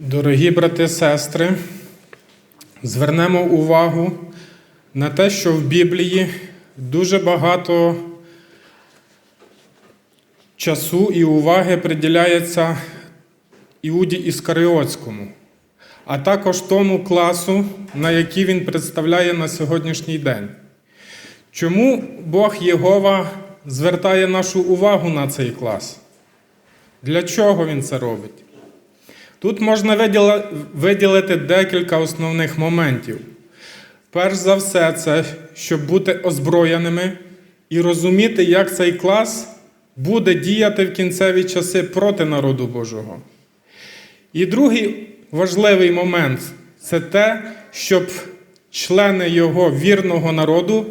Дорогі брати і сестри, звернемо увагу на те, що в Біблії дуже багато часу і уваги приділяється Іуді Іскаріотському, а також тому класу, на який він представляє на сьогоднішній день. Чому Бог Єгова звертає нашу увагу на цей клас? Для чого він це робить? Тут можна виділити декілька основних моментів. Перш за все, це щоб бути озброєними і розуміти, як цей клас буде діяти в кінцеві часи проти народу Божого. І другий важливий момент це те, щоб члени його вірного народу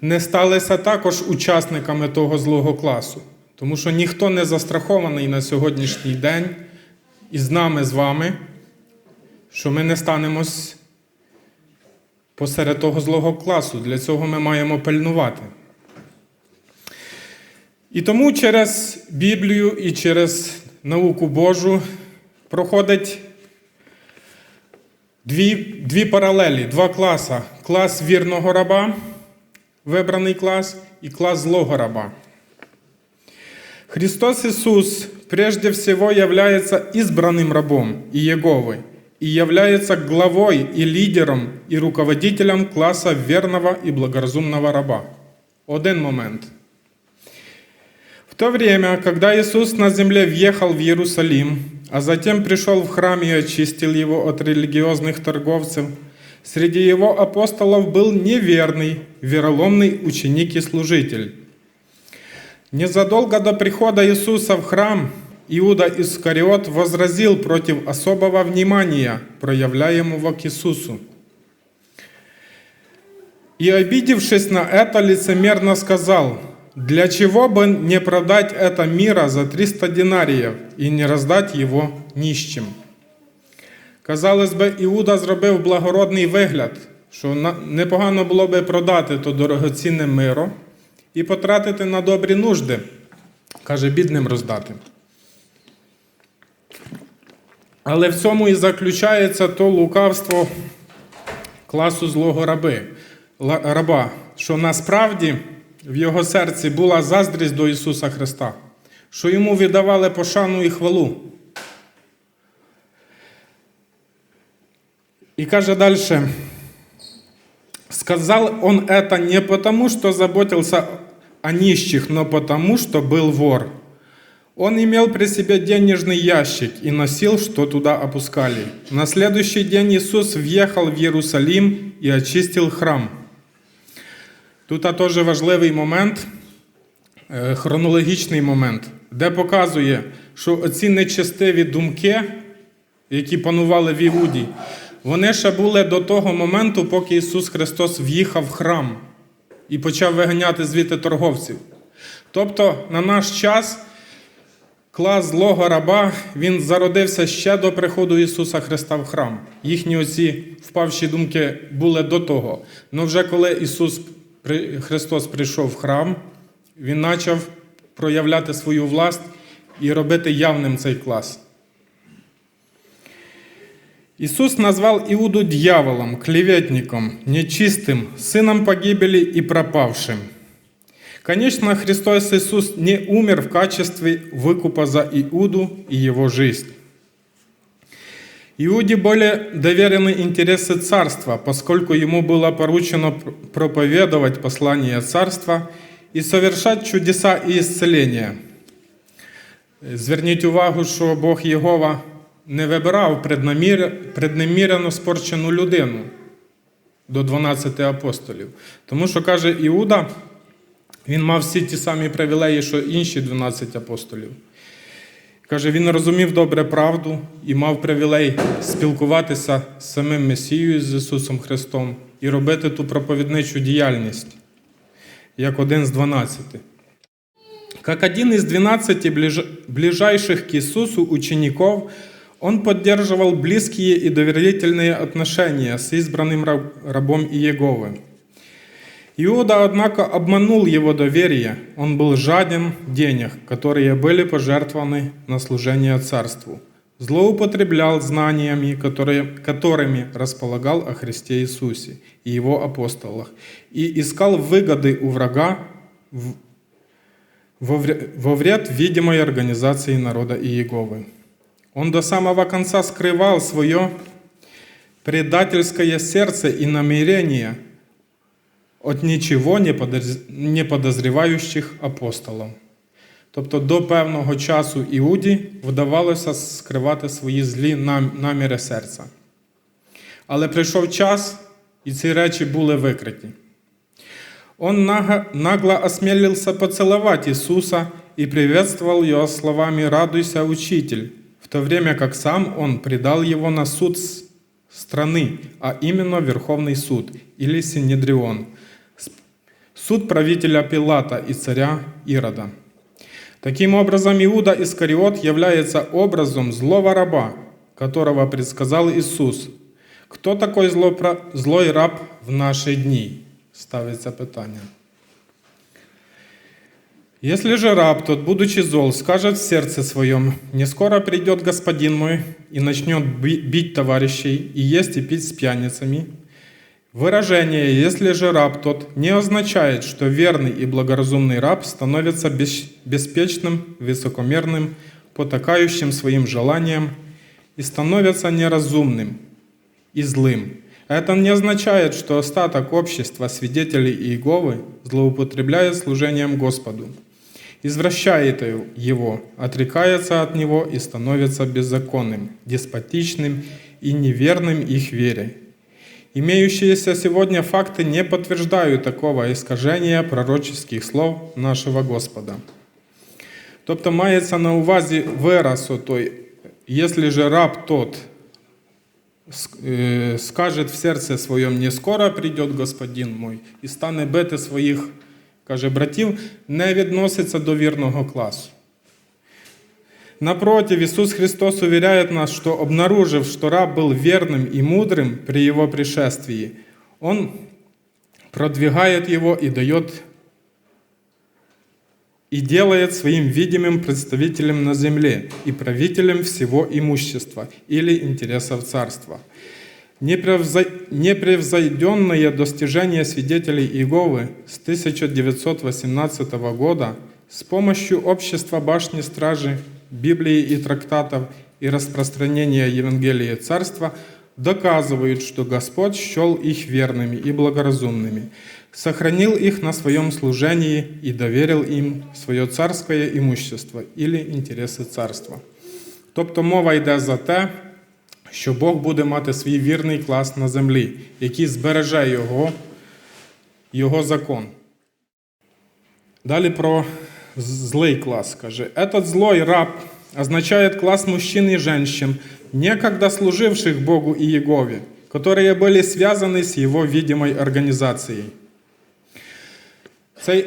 не сталися також учасниками того злого класу. Тому що ніхто не застрахований на сьогоднішній день і з нами, з вами, що ми не станемось посеред того злого класу. Для цього ми маємо пильнувати. І тому через Біблію і через науку Божу проходить дві, дві паралелі, два класи: клас вірного раба, вибраний клас, і клас злого раба. Христос Иисус прежде всего является избранным рабом Иеговы и является главой и лидером и руководителем класса верного и благоразумного раба. Один момент. В то время, когда Иисус на земле въехал в Иерусалим, а затем пришел в храм и очистил его от религиозных торговцев, среди его апостолов был неверный, вероломный ученик и служитель. Незадолго до прихода Иисуса в храм Иуда Искариот возразил против особого внимания, проявляемого к Иисусу. И, обидевшись на это, лицемерно сказал, «Для чего бы не продать это мира за 300 динариев и не роздать его нищим?» Казалось би, Іуда зробив благородний вигляд, що на- непогано було би продати то дорогоцінне миро і потратити на добрі нужди, каже, бідним роздати. Але в цьому і заключається то лукавство класу злого раби, раба, що насправді в його серці була заздрість до Ісуса Христа, що йому віддавали пошану і хвалу. И каже дальше, сказал он это не потому, что заботился о нищих, но потому, что был вор. Он имел при себе денежный ящик и носил, что туда опускали. На следующий день Иисус въехал в Иерусалим и очистил храм. Тут а теж важливий момент, е, хронологічний момент, де показує, що оці нечестиві думки, які панували в Іуді, вони ще були до того моменту, поки Ісус Христос в'їхав в храм і почав виганяти звідти торговців. Тобто, на наш час клас злого раба він зародився ще до приходу Ісуса Христа в храм. Їхні оці впавші думки були до того. Але вже коли Ісус Христос прийшов в храм, Він почав проявляти свою власть і робити явним цей клас. Иисус назвал Иуду дьяволом, клеветником, нечистым, сыном погибели и пропавшим. Конечно, Христос Иисус не умер в качестве выкупа за Иуду и его жизнь. Иуде были доверены интересы царства, поскольку ему было поручено пр- проповедовать послание царства и совершать чудеса и исцеления. Зверніть увагу, що Бог Єгова не вибирав преднамір... преднамірено спорчену людину до 12 апостолів. Тому що каже Іуда, він мав всі ті самі привілеї, що інші 12 апостолів. Каже, він розумів добре правду і мав привілей спілкуватися з самим Месією, з Ісусом Христом і робити ту проповідничу діяльність, як один з 12. Как один из 12 ближайших к Иисусу учеников, он поддерживал близкие и доверительные отношения с избранным раб- рабом Иеговы. Иуда, однако, обманул его доверие. Он был жаден денег, которые были пожертвованы на служение царству. злоупотреблял знаниями, которые, которыми располагал о Христе Иисусе и Его апостолах, и искал выгоды у врага в- во вред видимой организации народа Иеговы. Он до самого конца скрывал свое предательское сердце и намерение от нічого не подоз- не подозріваючих апостолів. Тобто до певного часу Іуді вдавалося скривати свої злі наміри серця. Але прийшов час, і ці речі були викриті. Он нагло осмелился поцеловать Иисуса и приветствовал его словами «Радуйся, учитель», то время как сам он предал его на суд страны, а именно Верховный суд или Синедрион, суд правителя Пилата и царя Ирода. Таким образом, Иуда Искариот является образом злого раба, которого предсказал Иисус. Кто такой злой раб в наши дни? Ставится питание. Если же раб, тот, будучи зол, скажет в сердце своем, «Не скоро придет господин мой и начнет би- бить товарищей и есть и пить с пьяницами», Выражение «если же раб тот» не означает, что верный и благоразумный раб становится бес- беспечным, высокомерным, потакающим своим желаниям и становится неразумным и злым. Это не означает, что остаток общества свидетелей Иеговы злоупотребляет служением Господу, извращает его, отрекается от него и становится беззаконным, деспотичным и неверным их вере. Имеющиеся сегодня факты не подтверждают такого искажения пророческих слов нашого Господа. Тобто мається на увазі вираз той, якщо же раб тот ск- е, скаже в серце своєму, не скоро прийде господин мой, і стане бити своїх, каже, братів, не відноситься до вірного класу. Напротив, Иисус Христос уверяет нас, что обнаружив, что раб был верным и мудрым при его пришествии, он продвигает его и дает и делает своим видимым представителем на земле и правителем всего имущества или интересов царства. Непревзо- Непревзойденные достижения свидетелей Иеговы с 1918 года с помощью общества башни стражи, Библии и трактатов и распространения Евангелия Царства доказывают, что Господь счел их верными и благоразумными, сохранил их на своем служении и доверил им свое царское имущество или интереси царства. Тобто мова йде за те, що Бог буде мати свій вірний клас на землі, який збереже його, його закон. Далі про з- злий класс. Каже, этот злой раб означает класс мужчин и женщин, некогда служивших Богу и Егове, которые были связаны с его видимой организацией. Цей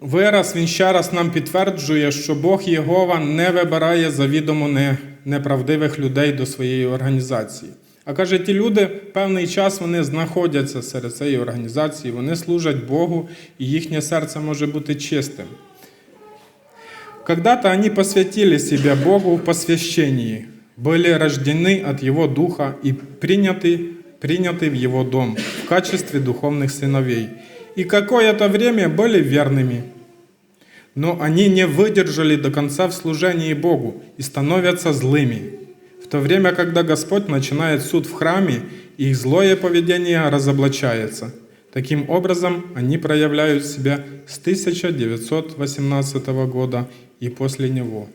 вираз він ще раз нам підтверджує, що Бог Єгова не вибирає завідомо не- неправдивих людей до своєї організації. А каже, ті люди певний час вони знаходяться серед цієї організації, вони служать Богу, і їхнє серце може бути чистим. Когда-то они посвятили себя Богу в посвящении, были рождены от Его Духа и приняты, приняты в Его дом в качестве духовных сыновей. И какое-то время были верными. Но они не выдержали до конца в служении Богу и становятся злыми. В то время, когда Господь начинает суд в храме, их злое поведение разоблачается. Таким образом, они проявляют себя с 1918 года и после него.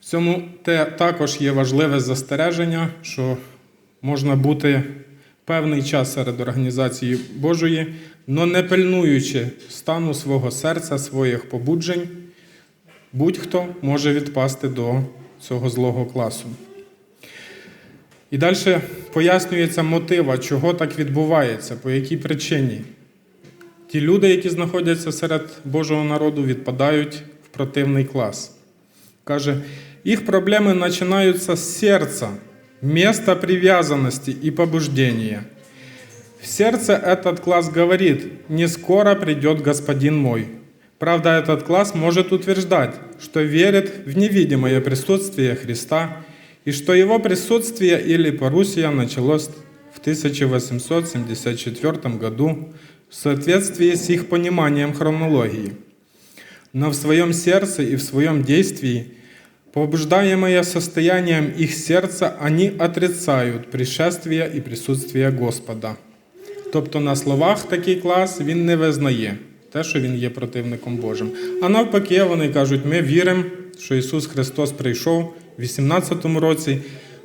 В цьому те також є важливе застереження, що можна бути певний час серед організації Божої, но не пильнуючи стану свого серця, своїх побуджень, будь-хто може відпасти до цього злого класу. І далі пояснюється мотива, чого так відбувається, по якій причині. Ті люди, які знаходяться серед Божого народу, відпадають в противний клас. Каже, их проблемы начинаются с сердца, места привязанности и побуждения. В сердце этот класс говорит, не скоро придет господин мой. Правда, этот класс может утверждать, что верит в невидимое присутствие Христа и что его присутствие или парусия началось в 1874 году в соответствии с их пониманием хронологии. Но в своем сердце и в своем действии, побуждаемые состоянием их сердца, они отрицают пришествие і присутствие Господа. Тобто на словах такий клас він не визнає те, що він є противником Божим. А навпаки, вони кажуть, ми віримо, що Ісус Христос прийшов в 18-му році,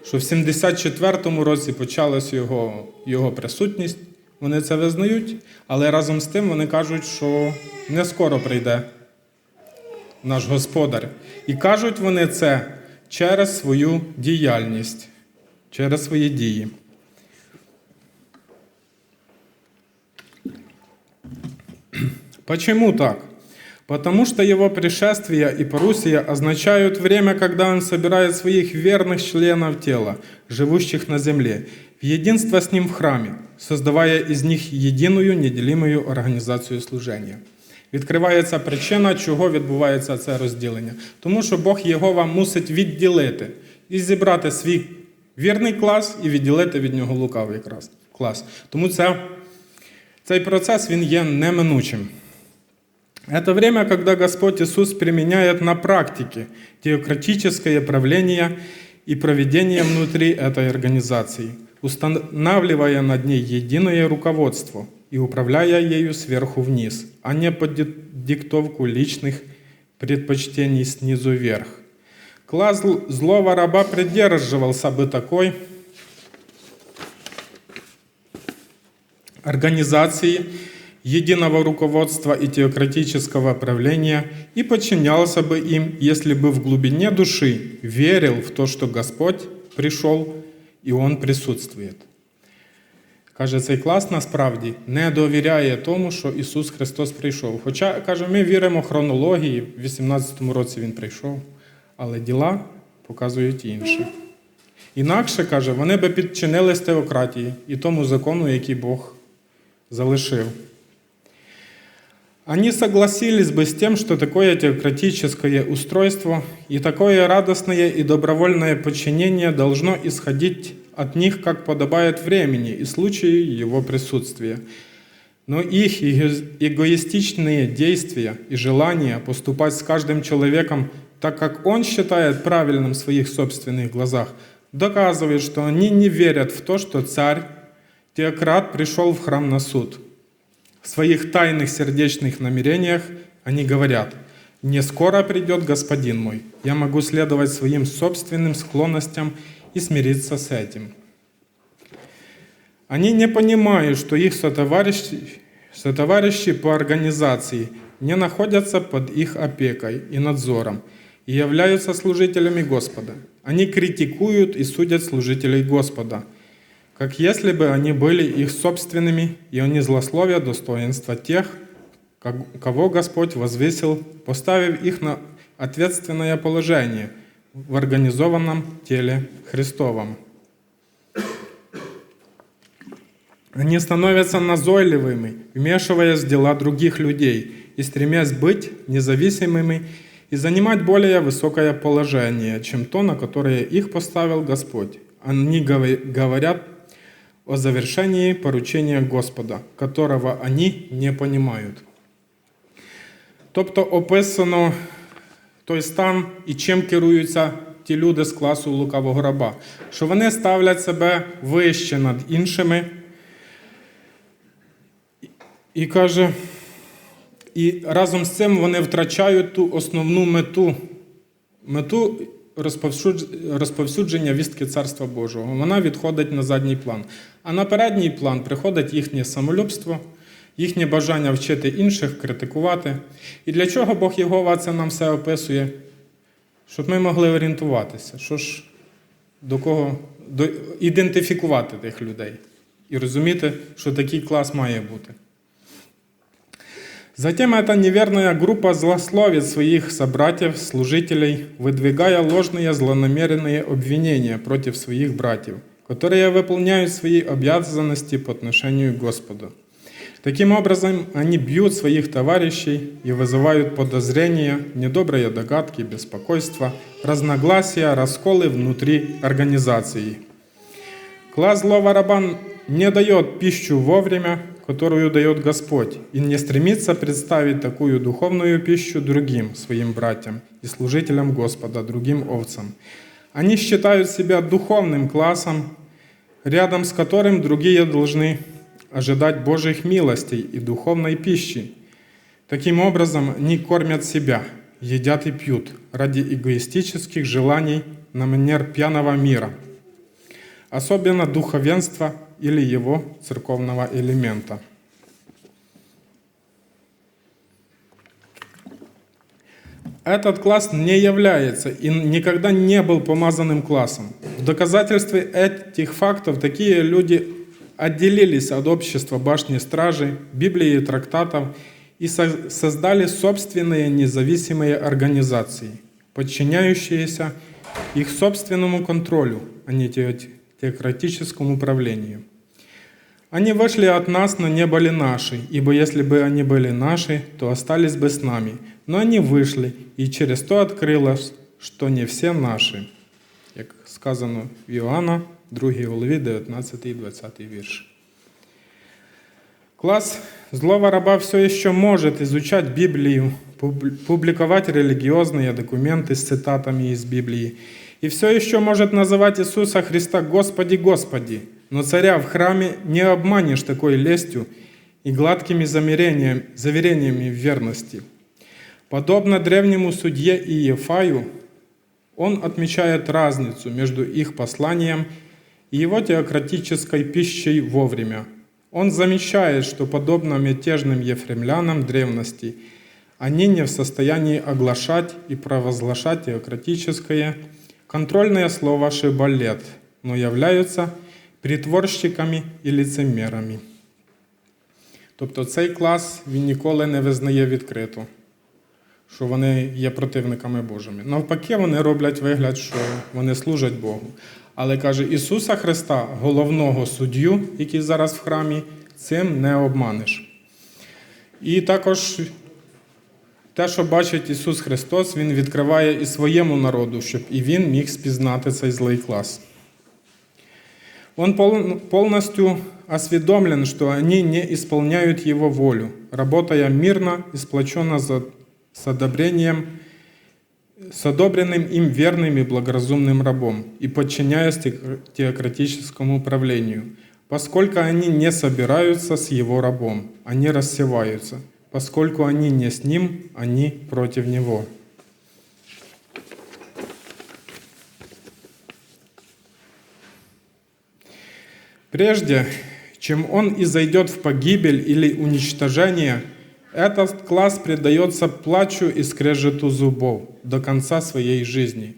що в 74-му році почалася його, його присутність. Вони це визнають, але разом з тим вони кажуть, що не скоро прийде наш Господар. І кажуть вони це через свою діяльність, через свої дії. Почему так? Потому что его пришествие и парусия означают время, когда он собирает своих верных членов тела, живущих на земле, в единство с ним в храмі, создавая із них єдиную неделимую організацію служення. Відкривається причина, чого відбувається це розділення. Тому що Бог Єгова мусить відділити і зібрати свій вірний клас і відділити від нього лукавий клас. Тому це, цей процес він є неминучим. Это время, когда Господь Иисус применяет на практике теократическое правление и проведение внутри этой организации, устанавливая над ней единое руководство и управляя ею сверху вниз, а не под ди- диктовку личных предпочтений снизу вверх. Класс зл- злого раба придерживался бы такой организации единого руководства и теократического правления и подчинялся бы им, если бы в глубине души верил в то, что Господь пришел и Он присутствует. Каже, цей клас насправді не довіряє тому, що Ісус Христос прийшов. Хоча, каже, ми віримо хронології, в 18-му році Він прийшов, але діла показують інше. Інакше, каже, вони би підчинились теократії і тому закону, який Бог залишив. Они согласились бы с тем, что такое теократическое устройство и такое радостное и добровольное подчинение должно исходить от них, как подобает времени и случаю его присутствия. Но их эго- эгоистичные действия и желание поступать с каждым человеком так, как он считает правильным в своих собственных глазах, доказывает, что они не верят в то, что царь, теократ пришел в храм на суд – в своих тайных сердечных намерениях они говорят, «Не скоро придет Господин мой, я могу следовать своим собственным склонностям и смириться с этим». Они не понимают, что их сотоварищи, сотоварищи по организации не находятся под их опекой и надзором и являются служителями Господа. Они критикуют и судят служителей Господа – как если бы они были их собственными, и они злословят достоинства тех, кого Господь возвысил, поставив их на ответственное положение в организованном теле Христовом. Они становятся назойливыми, вмешиваясь в дела других людей и стремясь быть независимыми и занимать более высокое положение, чем то, на которое их поставил Господь. Они говор- говорят о завершении поручения Господа, которого они не понимають. Тобто описано той стан і чим керуються ті люди з класу лукавого раба, що вони ставлять себе вище над іншими. І каже, і разом з цим вони втрачають ту основну мету, мету розповсюдження вістки Царства Божого. Вона відходить на задній план. А на передній план приходить їхнє самолюбство, їхнє бажання вчити інших, критикувати. І для чого Бог Єгова це нам все описує? Щоб ми могли орієнтуватися, що ж до кого до, ідентифікувати тих людей і розуміти, що такий клас має бути. Затем эта неверная группа злословит своих собратьев, служителей, выдвигая ложные злонамеренные обвинения против своих братьев, которые выполняют свои обязанности по отношению к Господу. Таким образом, они бьют своих товарищей и вызывают подозрения, недобрые догадки, беспокойство, разногласия, расколы внутри организации. Класс злого раба не дает пищу вовремя, которую дает Господь, и не стремится представить такую духовную пищу другим своим братьям и служителям Господа, другим овцам. Они считают себя духовным классом, рядом с которым другие должны ожидать Божьих милостей и духовной пищи. Таким образом, они кормят себя, едят и пьют ради эгоистических желаний на манер пьяного мира, особенно духовенства или его церковного элемента. Этот класс не является и никогда не был помазанным классом. В доказательстве этих фактов такие люди отделились от общества башни стражи, Библии и трактатов и создали собственные независимые организации, подчиняющиеся их собственному контролю, а не теократическому управлению. Они вышли от нас, но не были наши, ибо если бы они были наши, то остались бы с нами. Но они вышли, и через то открылось, что не все наши. Як сказано в Іоанна, 2 голові, 19 і 20 вірш. Класс злого раба все еще может изучать Библию, публиковать религиозные документы с цитатами из Библии, и все еще может называть Иисуса Христа Господи, Господи, но царя в храме не обманешь такой лестью и гладкими заверениями в верности. Подобно древнему судье Иефаю, он отмечает разницу между их посланием и его теократической пищей вовремя. Он замечает, что подобно мятежным ефремлянам древности, они не в состоянии оглашать и провозглашать теократическое контрольное слово «шибалет», но являются притворщиками і лицемірами. Тобто цей клас він ніколи не визнає відкрито, що вони є противниками Божими. Навпаки, вони роблять вигляд, що вони служать Богу. Але каже, Ісуса Христа, головного суддю, який зараз в храмі, цим не обманеш. І також те, що бачить Ісус Христос, Він відкриває і своєму народу, щоб і Він міг спізнати цей злий клас. Он полностью осведомлен, что они не исполняют его волю, работая мирно и сплоченно за, с одобрением, с одобренным им верным и благоразумным рабом и подчиняясь теократическому управлению, поскольку они не собираются с его рабом, они рассеваются, поскольку они не с ним, они против него. Прежде чем он изойдет в погибель или уничтожение, этот класс предается плачу і скрежету зубов до кінця своєї житті.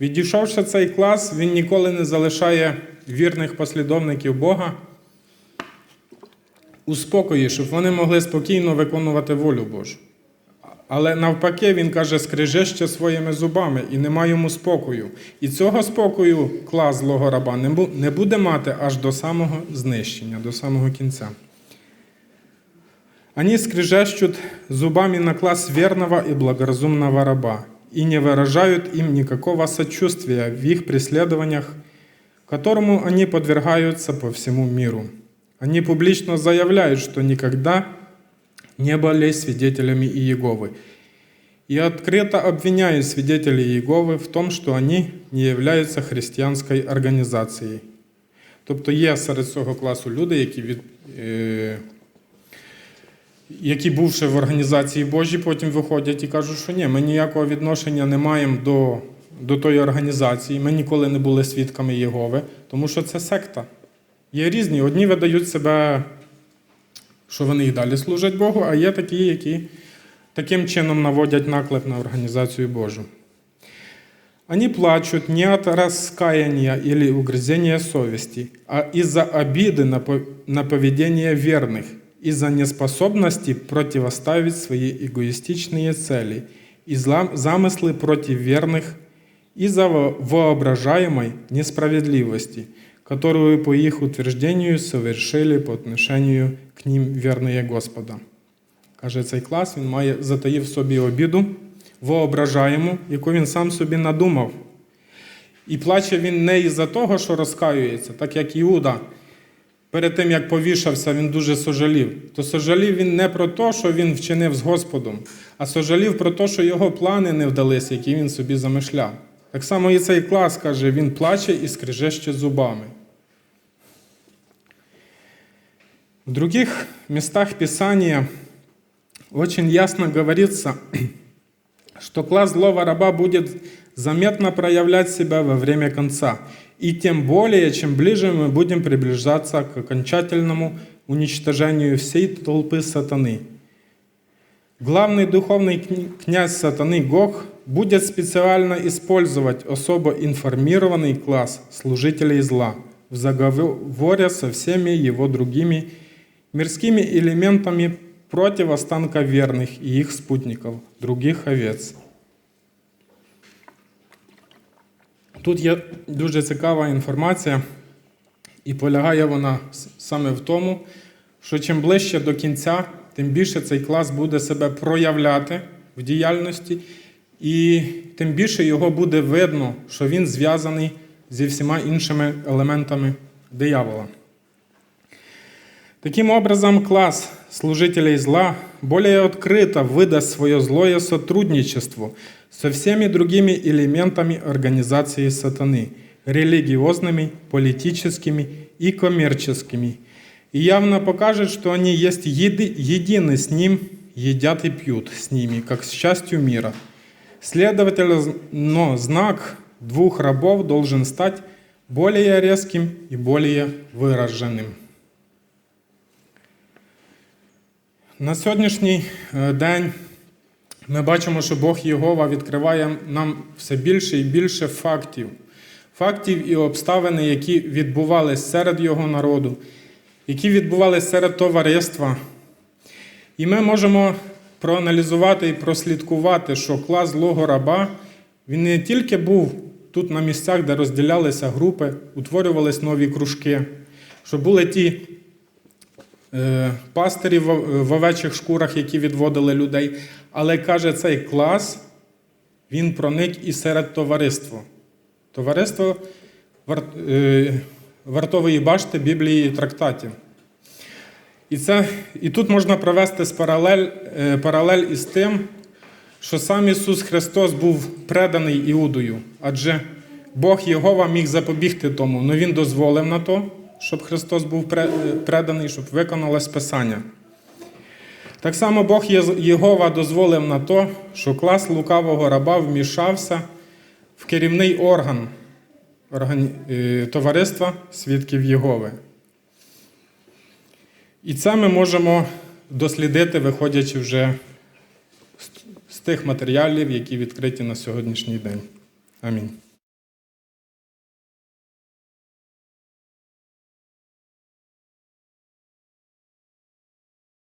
Відійшовши цей клас, він ніколи не залишає вірних послідовників Бога у спокої, щоб вони могли спокійно виконувати волю Божу. Але навпаки, він каже, скрижеще своїми зубами і нема йому спокою. І цього спокою клас злого раба не буде мати аж до самого знищення, до самого кінця. Они скрежещут зубами на класс верного и благоразумного раба и не выражают им никакого сочувствия в их преследованиях, которому они подвергаются по всему миру. Они публично заявляют, что никогда не были свидетелями Иеговы. И открыто обвиняют свидетелей Иеговы в том, что они не являються християнською організацією. Тобто є серед цього класу люди, які від, е, які бувши в організації Божій, потім виходять і кажуть, що ні, ми ніякого відношення не маємо до до тої організації, ми ніколи не були свідками Єгови, тому що це секта. Є різні. Одні видають себе що вони і далі служать Богу, а є такі, які таким чином наводять наклеп на організацію Божу. Они плачут не от раскаяния или угрызения совести, а из-за обиды на поведение верных, из-за неспособности противоставить свои эгоистичные цели и замыслы против верных, из-за воображаемой несправедливости – которую по их утверждению совершили по отношению к ним верные Господа. Каже, цей клас він має затаїв собі обіду, воображаємо, яку він сам собі надумав. І плаче він не із-за того, що розкаюється, так як Іуда. Перед тим, як повішався, він дуже сожалів. То сожалів він не про те, що він вчинив з Господом, а сожалів про те, що його плани не вдалися, які він собі замишляв. Так само і цей клас каже, він плаче і скрижеще зубами. В других местах Писания очень ясно говорится, что класс злого раба будет заметно проявлять себя во время конца. И тем более, чем ближе мы будем приближаться к окончательному уничтожению всей толпы сатаны. Главный духовный князь сатаны Гог будет специально использовать особо информированный класс служителей зла в заговоре со всеми его другими мирскими элементами против останка верных и их спутников, других овец. Тут є дуже цікава інформація, і полягає вона саме в тому, що чим ближче до кінця, тим більше цей клас буде себе проявляти в діяльності, і тим більше його буде видно, що він зв'язаний зі всіма іншими елементами диявола. Таким образом, класс служителей зла более открыто выдаст свое злое сотрудничество со всеми другими элементами организации сатаны, религиозными, политическими и коммерческими, и явно покажет, что они есть еди- едины с ним, едят и пьют с ними, как с частью мира. Следовательно, знак двух рабов должен стать более резким и более выраженным. На сьогоднішній е, день ми бачимо, що Бог Єгова відкриває нам все більше і більше фактів, фактів і обставини, які відбувалися серед Його народу, які відбувалися серед товариства. І ми можемо проаналізувати і прослідкувати, що клас злого раба він не тільки був тут на місцях, де розділялися групи, утворювались нові кружки, що були ті е, пастирі в в овечих шкурах, які відводили людей. Але каже, цей клас він проник і серед товариства. Товариство е, вартової башти Біблії і трактатів. І, це, і тут можна провести паралель, е, паралель із тим, що сам Ісус Христос був преданий Іудою, адже Бог Єгова міг запобігти тому, але Він дозволив на то, щоб Христос був е, преданий, щоб виконалось Писання. Так само Бог Єгова дозволив на то, що клас лукавого раба вмішався в керівний орган е, товариства свідків Єгови. І це ми можемо дослідити, виходячи вже з- з тих матеріалів, які відкриті на сьогоднішній день. Амінь.